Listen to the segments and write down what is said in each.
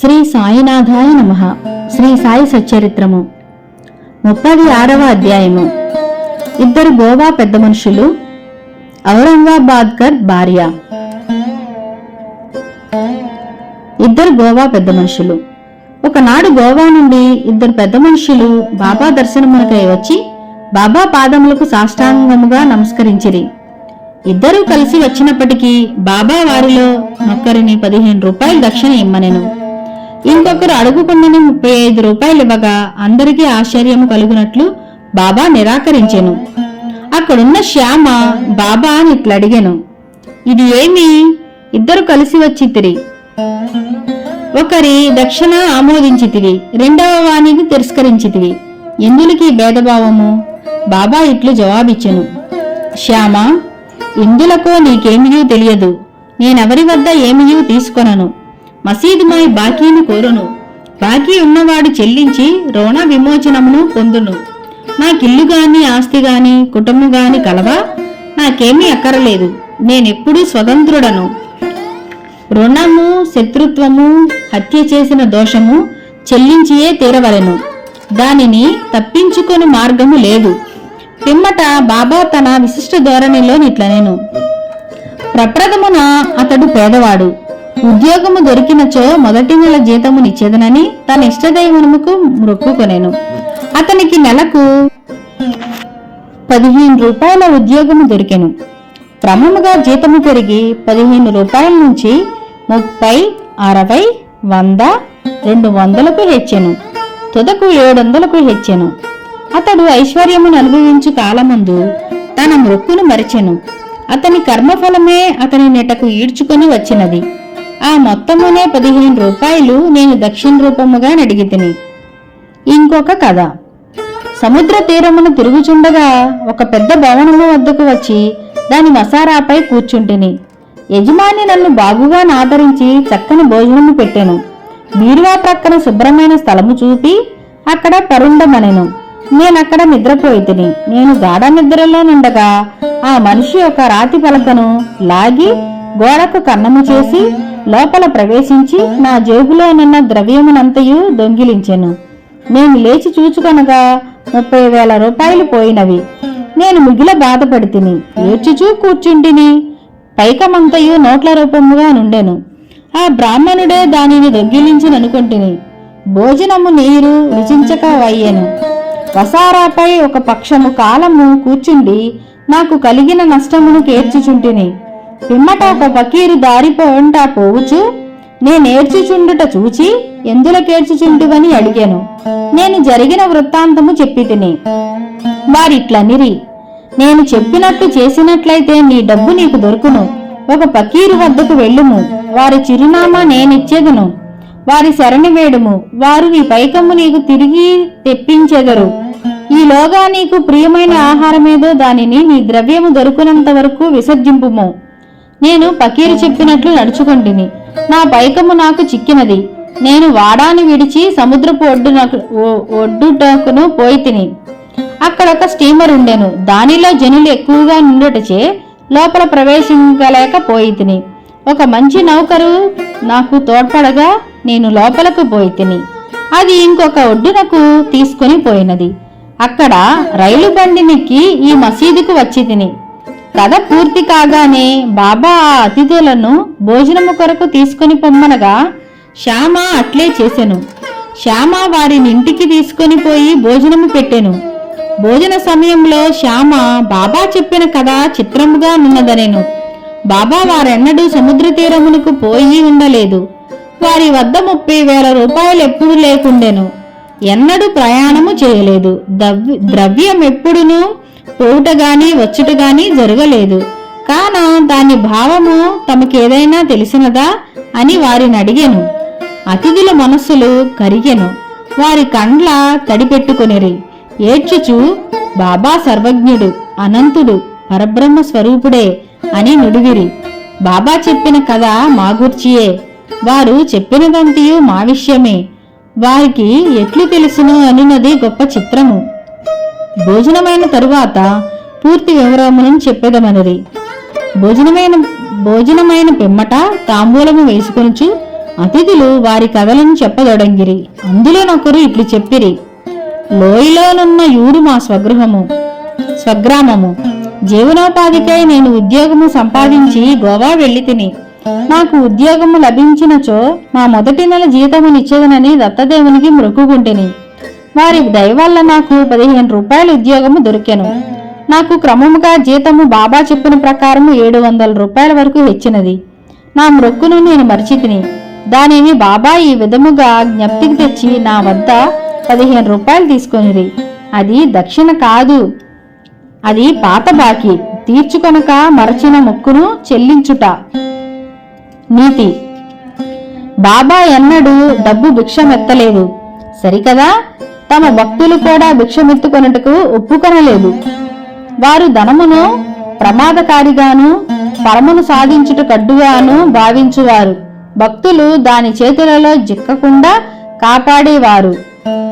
శ్రీ సాయినాథాయ నమ. శ్రీ సాయి సచ్చరిత్రము. ముప్పది ఆరవ అధ్యాయము. ఇద్దరు గోవా పెద్ద మనుషులు ఔరంగాబాద్కర్ భార్య. ఇద్దరు గోవా పెద్ద మనుషులు. ఒకనాడు గోవా నుండి ఇద్దరు పెద్ద మనుషులు బాబా దర్శనమునకై వచ్చి బాబా పాదములకు సాష్టాంగముగా నమస్కరించిరి. ఇద్దరూ కలిసి వచ్చినప్పటికీ బాబా వారిలో నొక్కరిని పదిహేను రూపాయలు దక్షిణ ఇమ్మనెను. ఇంకొకరు అడుగుకుండానే ముప్పై ఐదు రూపాయలు ఇవ్వగా అందరికీ ఆశ్చర్యము కలుగునట్లు బాబా నిరాకరించెను. అక్కడున్న శ్యామ బాబా అని ఇట్లా అడిగాను. ఇది ఏమి? ఇద్దరు కలిసి వచ్చితిరి ఒకరి దక్షిణ ఆమోదించితివి రెండవ వాణిని తిరస్కరించితివి ఎందులకి భేదభావము బాబా ఇట్లు జవాబిచ్చెను. శ్యామ ఇందులకో నీకేమియూ తెలియదు. నేనెవరి వద్ద ఏమియూ తీసుకొనను. మసీదుమాయి బాకీని కోరును. బాకీ ఉన్నవాడు చెల్లించి రుణ విమోచనమును పొందును. నాకిల్లు గాని ఆస్తి గాని కుటుంబం గాని కలవా? నాకేమీ అక్కరలేదు. నేనెప్పుడూ స్వతంత్రుడను. రుణము శత్రుత్వము హత్య చేసిన దోషము చెల్లించియే తీరవలెను. దానిని తప్పించుకొని మార్గము లేదు. పిమ్మట బాబా తన విశిష్ట ధోరణిలో నిట్లనేను. ప్రప్రథమున అతడు పేదవాడు. ఉద్యోగము దొరికినచో మొదటి నెల జీతము నిచ్చేదనని తన ఇష్టదైవముకు మొక్కుకొనేను. అతనికి నెలకు పదిహేను రూపాయల ఉద్యోగము దొరికెను. క్రమముగా జీతము పెరిగి పదిహేను రూపాయల నుంచి ముప్పై అరవై వంద రెండు వందలకు హెచ్చెను. తుదకు ఏడు వందలకు హెచ్చెను. అతడు ఐశ్వర్యమును అనుభవించు కాలముందు తన మృక్కును మరిచెను. అతని కర్మఫలమే అతని నెటకు ఈడ్చుకొని వచ్చినది. ఆ మొత్తమునే పదిహేను రూపాయలు నేను దక్షిణ రూపముగా నడిగితిని ఇంకొక కథ. సముద్ర తీరమును తిరుగుచుండగా ఒక పెద్ద భవనము వద్దకు వచ్చి దాని మసారాపై కూర్చుంటిని. యజమాని నన్ను బాగుగా నాదరించి చక్కని భోజనము పెట్టెను. బీరువా ప్రక్కన శుభ్రమైన స్థలము చూపి అక్కడ పరుండమనెను. నేనక్కడ నిద్రపోయితిని. నేను గాఢ నిద్రలో నుండగా ఆ మనిషి ఒక రాతి పలకను లాగి గోడకు కన్నము చేసి లోపల ప్రవేశించి నా జేబులోనున్న ద్రవ్యమునంతయు దొంగిలించెను. నేను లేచి చూచుకొనగా ముప్పై వేల రూపాయలు పోయినవి. నేను మిగిల బాధపడి తిని ఏడ్చుచూ కూర్చుంటిని. పైకమంతయు నోట్ల రూపముగా నుండెను. ఆ బ్రాహ్మణుడే దానిని దొంగిలించిననుకొంటిని. భోజనము నీరు రుచించక వయ్యెను. వసారాపై ఒక పక్షము కాలము కూర్చుండి నాకు కలిగిన నష్టమును కేర్చుచుంటిని పిమ్మట ఒక ఫకీరు దారిపోంట పోవుచు? నేనేర్చుచుండుట చూచి ఎందులకేడ్చుచుండువని అడిగాను. నేను జరిగిన వృత్తాంతము చెప్పి తిని వారిట్లనిరి నేను చెప్పినట్లు చేసినట్లయితే నీ డబ్బు నీకు దొరుకును. ఒక పకీరు వద్దకు వెళ్ళుము. వారి చిరునామా నేనిచ్చేదును. వారి శరణి వేడుము. వారు నీ పైకమ్ము నీకు తిరిగి తెప్పించెదరు. ఈలోగా నీకు ప్రియమైన ఆహారమేదో దానిని నీ ద్రవ్యము దొరుకునంత వరకు విసర్జింపుము. నేను పకీరు చెప్పినట్లు నడుచుకొంటిని నా పైకము నాకు చిక్కినది. నేను వాడాని విడిచి సముద్రపు ఒడ్డునకు ఒడ్డుటకును పోయి తిని. అక్కడ ఒక స్టీమర్ ఉండెను. దానిలో జనులు ఎక్కువగా నుండుటచే లోపల ప్రవేశించలేకపోయి తిని. ఒక మంచి నౌకరు నాకు తోడ్పడగా నేను లోపలకు పోయి తిని. అది ఇంకొక ఒడ్డునకు తీసుకుని పోయినది. అక్కడ రైలు బండినికి ఈ మసీదుకు వచ్చి తిని. కథ పూర్తి కాగానే బాబా ఆ అతిథులను భోజనము కొరకు తీసుకుని పొమ్మనగా శ్యామ అట్లే చేసెను. శ్యామ వారిని ఇంటికి తీసుకొని పోయి భోజనము పెట్టెను. భోజన సమయంలో శ్యామ బాబా చెప్పిన కథ చిత్రముగా నున్నదనెను. బాబా వారెన్నడూ సముద్ర తీరమునకు పోయి ఉండలేదు. వారి వద్ద ముప్పై వేల రూపాయలు ఎప్పుడు లేకుండెను. ఎన్నడూ ప్రయాణము చేయలేదు. ద్రవ్యం ఎప్పుడునూ పోవుట గాని వచ్చుట గాని జరగలేదు. కాన దాని భావము తమకేదైనా తెలిసినదా అని వారిని అడిగాను. అతిథుల మనస్సులు కరిగెను. వారి కండ్ల తడిపెట్టుకొనిరి. ఏడ్చుచు బాబా సర్వజ్ఞుడు అనంతుడు పరబ్రహ్మ స్వరూపుడే అని నుడివిరి. బాబా చెప్పిన కథ మా గూర్చియే. వారు చెప్పినదంతియు మా విషయమే. వారికి ఎట్లు తెలుసును అనున్నది గొప్ప చిత్రము. భోజనమైన తరువాత పూర్తి వివరములను చెప్పేదమన్నది భోజనమైన భోజనమైన పిమ్మట తాంబూలము వేసుకొనుచు అతిథులు వారి కథలను చెప్పదొడంగిరి. అందులోనొకరు ఇట్లు చెప్పిరి. లోయలోనున్న యూరు మా స్వగృహము స్వగ్రామము. జీవనోపాధికై నేను ఉద్యోగము సంపాదించి గోవా వెళ్ళి తిని నాకు ఉద్యోగము లభించినచో నా మొదటి నెల జీతము నిచ్చేదనని దత్తదేవునికి మొక్కుకుంటేని. వారి దయ వల్ల నాకు పదిహేను రూపాయల ఉద్యోగము దొరికెను. నాకు క్రమముగా జీతము బాబా చెప్పిన ప్రకారము ఏడు వందల రూపాయల వరకు హెచ్చినది. నా మృక్కును నేను మరిచితిని. దానిని బాబా ఈ విధముగా జ్ఞప్తికి తెచ్చి నా వద్ద పదిహేను రూపాయలు తీసుకొనిది అది దక్షిణ కాదు. అది పాత బాకీ. తీర్చుకొనక మరచిన మొక్కును చెల్లించుట. నీతి. బాబా ఎన్నడూ డబ్బు భిక్షమెత్తలేదు. సరికదా? తమ భక్తులు కూడా భిక్షమెత్తుకొనుటకు ఒప్పుకొనలేదు. వారు ధనమును ప్రమాదకారిగాను పరమును సాధించుట కడ్డుగాను భావించువారు. భక్తులు దాని చేతులలో జిక్కకుండా కాపాడేవారు.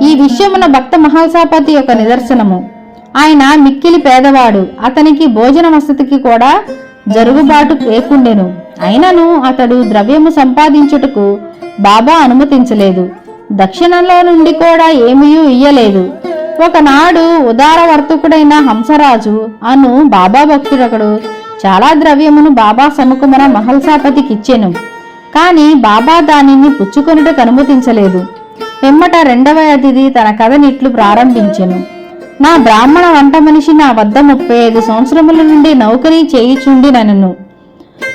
ఈ విషయమున భక్త మహాసాపతి యొక్క నిదర్శనము. ఆయన మిక్కిలి పేదవాడు. అతనికి భోజన వసతికి కూడా జరుగుబాటు లేకుండెను. అయినను అతడు ద్రవ్యము సంపాదించుటకు బాబా అనుమతించలేదు. దక్షిణంలో నుండి కూడా ఏమీ ఇయ్యలేదు. ఒకనాడు ఉదారవర్తకుడైన హంసరాజు అను బాబా భక్తుడొకడు చాలా ద్రవ్యమును బాబా సముఖమున మహల్సాపతికిచ్చెను. కాని బాబా దానిని పుచ్చుకొనుటకు అనుమతించలేదు. వెమ్మట రెండవ అతిథి తన కథనిట్లు ప్రారంభించెను. నా బ్రాహ్మణ వంట మనిషి నా వద్ద ముప్పై ఐదు సంవత్సరముల నుండి నౌకరీ చేయిచుండి నన్ను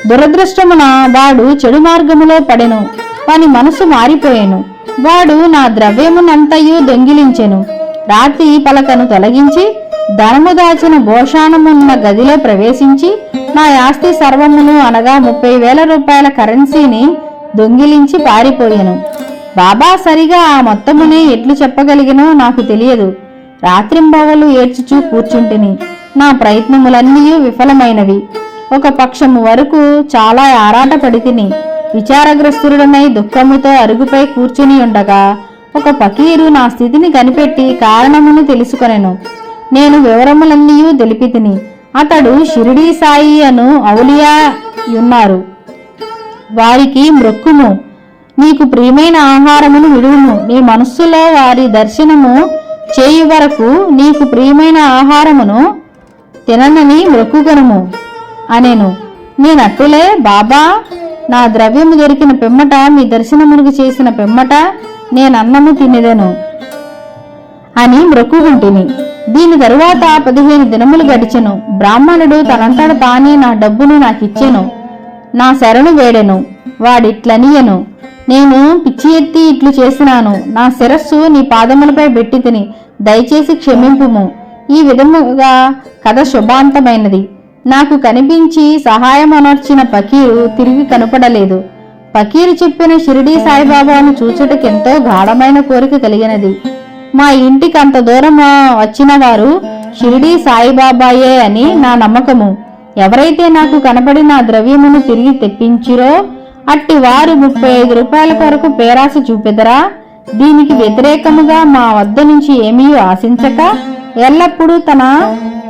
దురదృష్టమున వాడు చెడు మార్గములో పడెను. వాని మనసు మారిపోయాను. వాడు నా ద్రవ్యమునంతయు దొంగిలించెను. రాత్రి పలకను తొలగించి ధనము దాచిన భోషాణమున్న గదిలో ప్రవేశించి నా ఆస్తి సర్వమును అనగా ముప్పై వేల రూపాయల కరెన్సీని దొంగిలించి పారిపోయాను. బాబా సరిగా ఆ మొత్తమునే ఎట్లు చెప్పగలిగినో నాకు తెలియదు. రాత్రింబవలు ఏడ్చుచూ కూర్చుంటిని. నా ప్రయత్నములన్నీ విఫలమైనవి. ఒక పక్షము వరకు చాలా ఆరాటపడి తిని విచారగ్రస్తుడనై దుఃఖముతో అరుగుపై కూర్చుని ఉండగా ఒక పకీరు నా స్థితిని కనిపెట్టి కారణమును తెలుసుకొనెను. నేను వివరములన్నీ తెలిపితిని. అతడు షిరిడీ సాయి అను ఔలియా ఉన్నారు వారికి మృక్కుము. నీకు ప్రియమైన ఆహారమును విడువుము. నీ మనస్సులో వారి దర్శనము చేయు వరకు నీకు ప్రియమైన ఆహారమును తిననని మ్రొక్కుగనుము అనేను. నేనట్టులే బాబా నా ద్రవ్యము దొరికిన పిమ్మట మీ దర్శనమునకు చేసిన పిమ్మట నేనన్నము తినెదను. అని మ్రొక్కుకుంటుని దీని తరువాత పదిహేను దినములు గడిచెను. బ్రాహ్మణుడు తనంతట తానే నా డబ్బును నాకిచ్చెను. నా శరణు వేడెను. వాడిట్లనియను. నేను పిచ్చి ఎత్తి ఇట్లు చేసినాను. నా శిరస్సు నీ పాదములపై పెట్టి తిని దయచేసి క్షమింపుము. ఈ విధముగా కథ శుభాంతమైనది. నాకు కనిపించి సహాయం అనర్చిన పకీరు తిరిగి కనపడలేదు. పకీరు చెప్పిన షిరిడీ సాయిబాబాను చూచుటకెంతో గాఢమైన కోరిక కలిగినది. మా ఇంటికి అంత దూరం వచ్చిన వారు షిరిడీ సాయిబాబాయే అని నా నమ్మకము. ఎవరైతే నాకు కనపడిన ద్రవ్యమును తిరిగి తెప్పించిరో అట్టి వారు ముప్పై ఐదు రూపాయల కొరకు పేరాస చూపెదరా? దీనికి వ్యతిరేకముగా మా వద్ద నుంచి ఏమీ ఆశించక ఎల్లప్పుడూ తన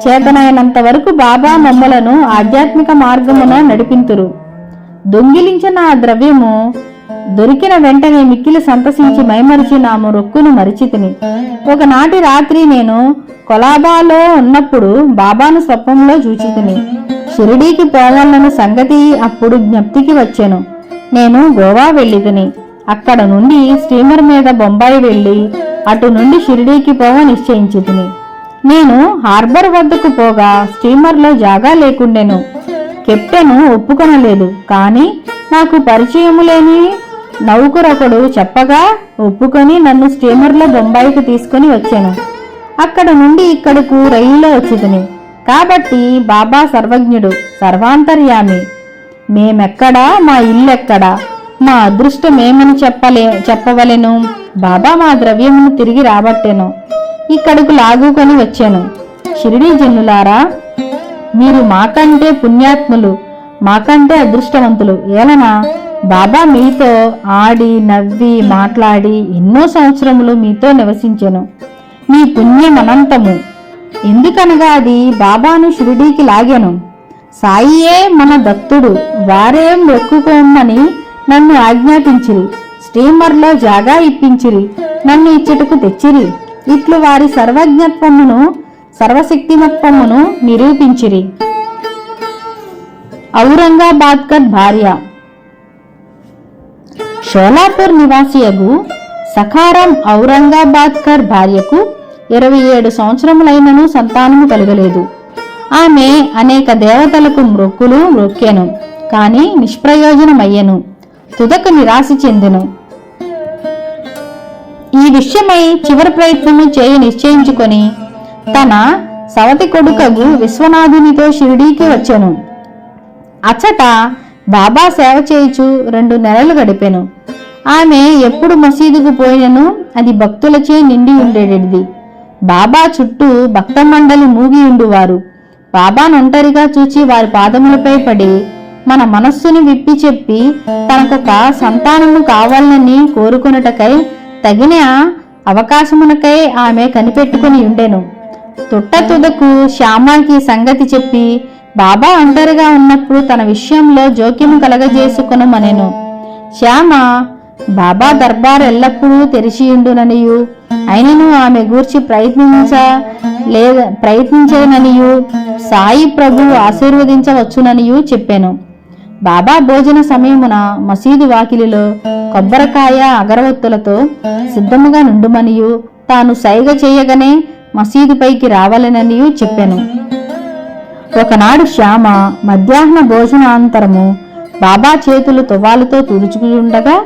చేతనైనంత వరకు బాబా మమ్మలను ఆధ్యాత్మిక మార్గమున నడిపింతురు. దొంగిలించిన ఆ ద్రవ్యము దొరికిన వెంటనే మిక్కిలి సంతసించి మైమరిచి నా రొక్కును మరిచితిని ఒకనాటి రాత్రి నేను కొలాబాలో ఉన్నప్పుడు బాబాను స్వప్నంలో చూచితిని షిరిడీకి పోవాలన్న సంగతి అప్పుడు జ్ఞప్తికి వచ్చాను. నేను గోవా వెళ్ళితిని అక్కడ నుండి స్టీమర్ మీద బొంబాయి వెళ్ళి అటు నుండి షిరిడీకి పోవ నిశ్చయించితిని నేను హార్బర్ వద్దకు పోగా స్టీమర్లో జాగా లేకుండెను. కెప్టెను ఒప్పుకొనలేదు. కానీ నాకు పరిచయము లేని నౌకరొకడు చెప్పగా ఒప్పుకొని నన్ను స్టీమర్లో బొంబాయికి తీసుకుని వచ్చాను. అక్కడ నుండి ఇక్కడకు రైల్లో వచ్చితిని కాబట్టి బాబా సర్వజ్ఞుడు సర్వాంతర్యామి. మేమెక్కడా? మా ఇల్లెక్కడా? మా అదృష్టమేమని చెప్పలే చెప్పవలెను? బాబా మా ద్రవ్యమును తిరిగి రాబట్టెను. ఇక్కడకు లాగుకొని వచ్చాను. షిరిడీ జనులారా మీరు మాకంటే పుణ్యాత్ములు మాకంటే అదృష్టవంతులు. ఏలనా? బాబా మీతో ఆడి నవ్వి మాట్లాడి ఎన్నో సంవత్సరములు మీతో నివసించాను. మీ పుణ్యం అనంతము ఎందుకనగా అది బాబాను షిరిడీకి లాగాను. సాయియే మన దత్తుడు వారేం మొక్కుకోమని నన్ను ఆజ్ఞాపించిరి. స్టీమర్లో జాగా ఇప్పించిరి. నన్ను ఇచ్చటకు తెచ్చిరి. ఇట్లు వారి సర్వజ్ఞత్వమును సర్వశక్తిమత్వమును నిరూపించిరి. ఔరంగాబాద్కర్ భార్య. షోలాపూర్ నివాసియగు సఖారం ఔరంగాబాద్కర్ భార్యకు ఇరవై ఏడు సంవత్సరములైనను సంతానము కలగలేదు. ఆమె అనేక దేవతలకు మృక్కులు మృక్కెను కాని నిష్ప్రయోజనమయ్యెను తుదకు నిరాశ చెందెను. ఈ విషయమై చివరి ప్రయత్నము చేయ నిశ్చయించుకొని తన సవతి కొడుకగు విశ్వనాథునితో షిరిడీకి వచ్చాను. అచ్చట బాబా సేవ చేయుచు రెండు నెలలు గడిపాను. ఆమె ఎప్పుడు మసీదుకు పోయినను అది భక్తులచే నిండి ఉండేటిది బాబా చుట్టూ భక్త మండలి మూగి ఉండువారు. బాబాను ఒంటరిగా చూచి వారి పాదములపై పడి మన మనస్సుని విప్పి చెప్పి తనకొక సంతానము కావాలని కోరుకొనుటకై తగిన అవకాశమునకై ఆమె కనిపెట్టుకుని ఉండెను. తుట్ట తుదకు శ్యామాకి సంగతి చెప్పి బాబా ఒంటరిగా ఉన్నప్పుడు తన విషయంలో జోక్యం కలగజేసుకునమనెను. శ్యామ బాబా దర్బార్ ఎల్లప్పుడూ తెరిచియుండుననియు. అయినను ఆమె గూర్చి ప్రయత్నించ లేద ప్రయత్నించననియు. సాయి ప్రభు ఆశీర్వదించవచ్చుననియు చెప్పాను. బాబా భోజన సమయమున మసీదు వాకిలిలో కొబ్బరికాయ అగరవత్తులతో సిద్ధముగా నుండుమనియు. తాను సైగ చేయగానే మసీదుపైకి రావాలననియు చెప్పాను. ఒకనాడు శ్యామ మధ్యాహ్న భోజనాంతరము బాబా చేతులు తువాలుతో తుడుచుకుండగా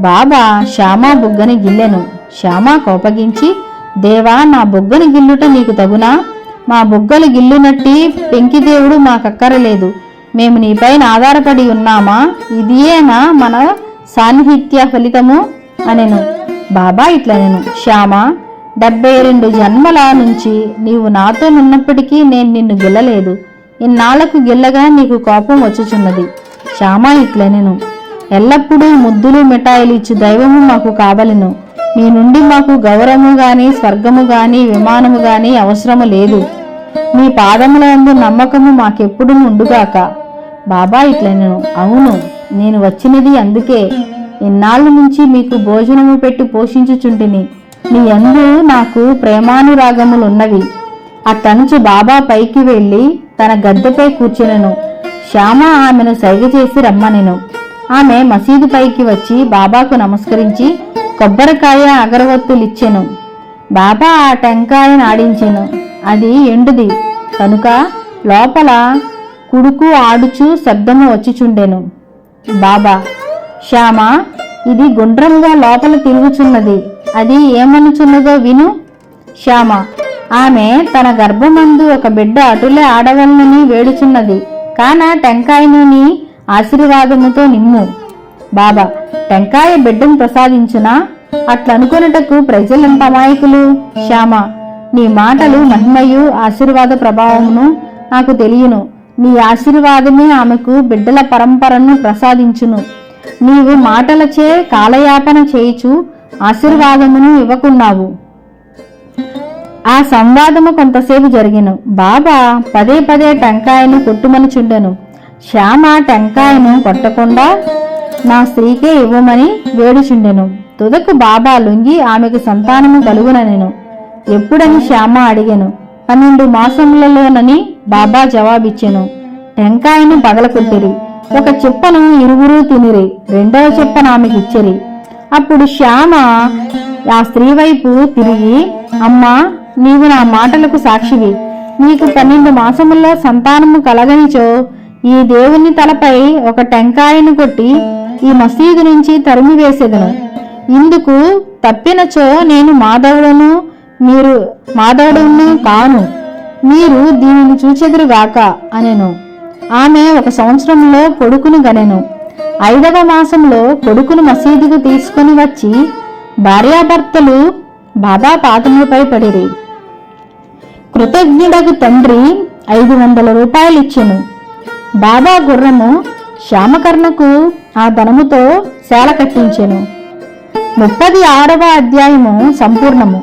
బాబా శ్యామ బుగ్గని గిల్లెను. శ్యామ కోపగించి దేవా నా బుగ్గని గిల్లుట నీకు తగునా? మా బుగ్గలు గిల్లునట్టి పెంకిదేవుడు మాకక్కరలేదు. మేము నీపైన ఆధారపడి ఉన్నామా? ఇదియేనా మన సాన్నిహిత్య ఫలితము అనెను. బాబా ఇట్లనెను శ్యామ డెబ్బై రెండు జన్మల నుంచి నీవు నాతో ఉన్నప్పటికీ నేను నిన్ను గిల్లలేదు. ఇన్నాళ్ళకు గిల్లగా నీకు కోపం వచ్చుచున్నది. శ్యామ ఇట్లనెను ఎల్లప్పుడూ ముద్దులు మిఠాయిలు ఇచ్చు దైవము మాకు కావలను. మీ నుండి మాకు గౌరవము గాని స్వర్గము గాని విమానము గాని అవసరము లేదు. మీ పాదములందు నమ్మకము మాకెప్పుడు ఉండుగాక. బాబా ఇట్లను అవును నేను వచ్చినది అందుకే. ఇన్నాళ్ళ నుంచి మీకు భోజనము పెట్టి పోషించుచుంటిని. మీ అందు నాకు ప్రేమానురాగములున్నవి. అట్టనుచు బాబా పైకి వెళ్ళి తన గద్దెపై కూర్చునెను. శ్యామ ఆమెను సైగ చేసి రమ్మనెను. ఆమె మసీదు పైకి వచ్చి బాబాకు నమస్కరించి కొబ్బరికాయ అగరవత్తులిచ్చెను. బాబా ఆ టెంకాయను ఆడించెను. అది ఎండుది. కనుక లోపల కుడుకు ఆడుచు శబ్దము వచ్చిచుండెను. బాబా శ్యామ ఇది గుండ్రంగా లోపల తిరుగుచున్నది. అది ఏమనుచున్నదో విను. శ్యామ ఆమె తన గర్భమందు ఒక బిడ్డ అటులే ఆడవలనని వేడుచున్నది. కాన టెంకాయను నీ ఆశీర్వాదముతో నిమ్ము. బాబా టెంకాయ బిడ్డను ప్రసాదించునా? అట్లనుకున్నటకు ప్రజలెంత అమాయకులు? శ్యామ నీ మాటలు మహిమయు ఆశీర్వాద ప్రభావమును నాకు తెలియను. నీ ఆశీర్వాదమే ఆమెకు బిడ్డల పరంపరను ప్రసాదించును. నీవు మాటలచే కాలయాపన చేయుచు ఆశీర్వాదమును ఇవ్వకున్నావు. ఆ సంవాదము కొంతసేపు జరిగిన. బాబా పదే పదే టెంకాయను కొట్టుమని చుండెను శ్యామ టెంకాయను కొట్టకుండా నా స్త్రీకే ఇవ్వమని వేడుచుండెను. తుదకు బాబా లొంగి ఆమెకు సంతానము కలుగుననెను. ఎప్పుడని శ్యామ అడిగాను. పన్నెండు మాసములలోనని బాబా జవాబిచ్చెను. టెంకాయను పగలకొట్టిరి. ఒక చెప్పను ఇరువురు తినిరి. రెండవ చెప్పను ఆమెకి ఇచ్చిరి అప్పుడు శ్యామ ఆ స్త్రీ వైపు తిరిగి అమ్మా నీవు నా మాటలకు సాక్షివి. నీకు పన్నెండు మాసముల్లో సంతానము కలగనిచో ఈ దేవుని తలపై ఒక టెంకాయను కొట్టి ఈ మసీదు నుంచి తరిమి వేసేదను ఇందుకు తప్పినచో నేను మాధవులను మీరు మాధవుడును కాను మీరు దీనిని చూచెదురుగాక అనెను. ఆమె ఒక సంవత్సరంలో కొడుకును గనెను. ఐదవ మాసంలో కొడుకును మసీదుకు తీసుకొని వచ్చి భార్యాభర్తలు బాబా పాదములపై పడిరి. కృతజ్ఞుడకు తండ్రి ఐదు వందల రూపాయలు ఇచ్చెను. బాబా గుర్రము శ్యామకర్ణకు ఆ ధనముతో సేల కట్టించెను. ముప్పది ఆరవ అధ్యాయము సంపూర్ణము.